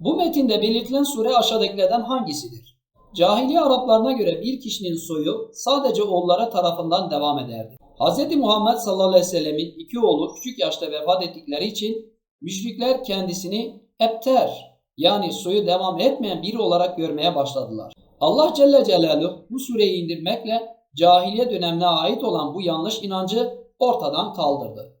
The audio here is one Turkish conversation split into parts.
Bu metinde belirtilen sure aşağıdakilerden hangisidir? Cahiliye Araplarına göre bir kişinin soyu sadece oğulları tarafından devam ederdi. Hz. Muhammed sallallahu aleyhi ve sellemin iki oğlu küçük yaşta vefat ettikleri için müşrikler kendisini ebter yani soyu devam etmeyen biri olarak görmeye başladılar. Allah Celle Celaluhu bu sureyi indirmekle cahiliye dönemine ait olan bu yanlış inancı ortadan kaldırdı.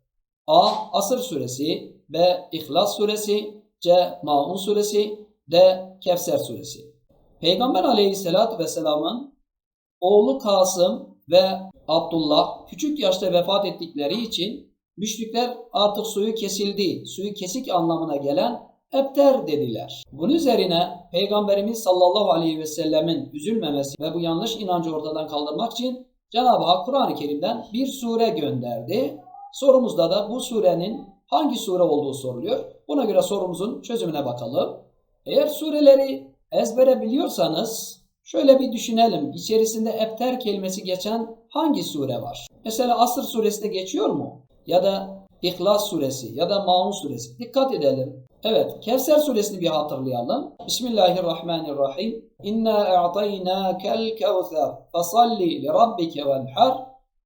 A. Asır suresi B. İhlas suresi C. Maun suresi D. Kevser suresi Peygamber aleyhissalatü vesselamın oğlu Kasım ve Abdullah küçük yaşta vefat ettikleri için müşrikler artık suyu kesildi, suyu kesik anlamına gelen ebter dediler. Bunun üzerine Peygamberimiz sallallahu aleyhi ve sellemin üzülmemesi ve bu yanlış inancı ortadan kaldırmak için Cenab-ı Hak Kur'an-ı Kerim'den bir sure gönderdi. Sorumuzda da bu surenin hangi sure olduğu soruluyor. Buna göre sorumuzun çözümüne bakalım. Eğer sureleri ezbere biliyorsanız şöyle bir düşünelim. İçerisinde ebter kelimesi geçen hangi sure var? Mesela Asr suresi de geçiyor mu? Ya da İhlas suresi ya da Maun suresi. Dikkat edelim. Evet, Kevser suresini bir hatırlayalım. Bismillahirrahmanirrahim. İnna a'taynâkel kevser. Fasalli li rabbike venhar.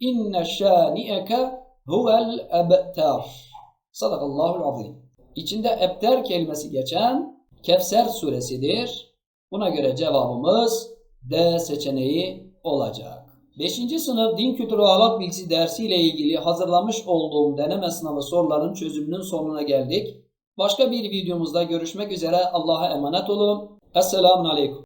İnne şâni'eke huvel ebter. Sadakallahul azim. İçinde ebter kelimesi geçen Kevser suresidir. Buna göre cevabımız D seçeneği olacak. 5. sınıf din kültürü ve ahlak bilgisi dersi ile ilgili hazırlamış olduğum deneme sınavı sorularının çözümünün sonuna geldik. Başka bir videomuzda görüşmek üzere. Allah'a emanet olun. Esselamun Aleyküm.